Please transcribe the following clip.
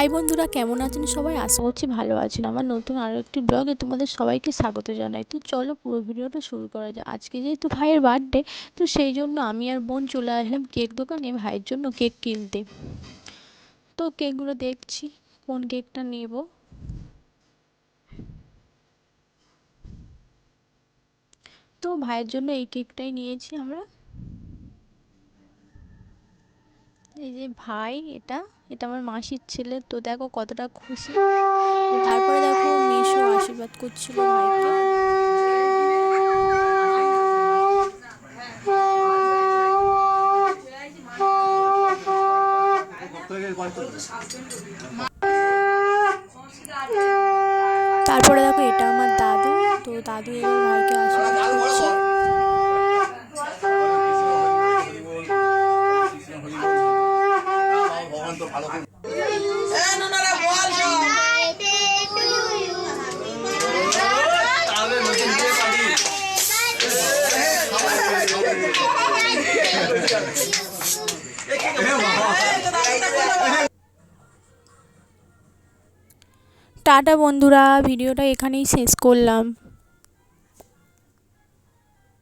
High বন্ধুরা, কেমন আছেন সবাই? আশা করছি ভালো আছেন। আমার নতুন আরও একটি ব্লগে তোমাদের সবাইকে স্বাগত জানাই। তো চলো পুরো ভিডিওটা শুরু করা যায় আজকে যেহেতু ভাইয়ের বার্থডে তো সেই জন্য আমি আর বোন চলে আসলাম কেক দোকানে ভাইয়ের জন্য কেক কিনতে। তো কেকগুলো দেখছি, কোন কেকটা নেব? তো ভাইয়ের জন্য এই কেকটাই নিয়েছি আমরা। এই যে ভাই এটা এটা আমার মাসির ছেলে। তো দেখো কতটা খুশি। তারপরে দেখো মেশো আশীর্বাদ করছিল ভাইকে। তারপরে দেখো এটা আমার দাদু। তো দাদু এবার ভাইকে আশীর্বাদ করছে ভগবান তো ভালো করে তাহলে নতুন বিয়ে পারি টাটা বন্ধুরা ভিডিওটা এখানেই শেষ করলাম।